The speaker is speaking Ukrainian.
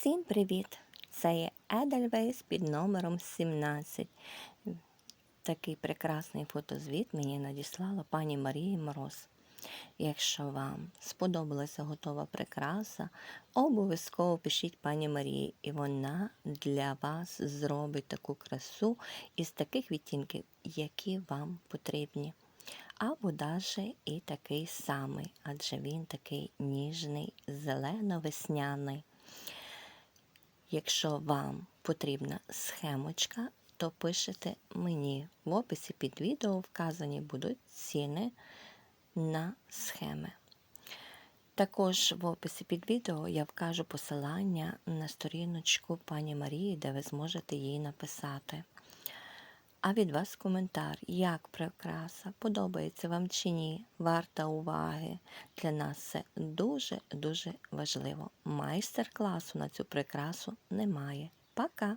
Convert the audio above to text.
Всім привіт! Це є Едельвейс під номером 17. Такий прекрасний фотозвіт мені надіслала пані Марія Мороз. Якщо вам сподобалася готова прикраса, обов'язково пишіть пані Марії, і вона для вас зробить таку красу із таких відтінків, які вам потрібні. Або даже і такий самий, адже він такий ніжний, зелено-весняний. Якщо вам потрібна схемочка, то пишете мені. В описі під відео вказані будуть ціни на схеми. Також в описі під відео я вкажу посилання на сторіночку пані Марії, де ви зможете її написати. А від вас коментар, як прикраса, подобається вам чи ні, варта уваги. Для нас це дуже-дуже важливо. Майстер-класу на цю прикрасу немає. Пока!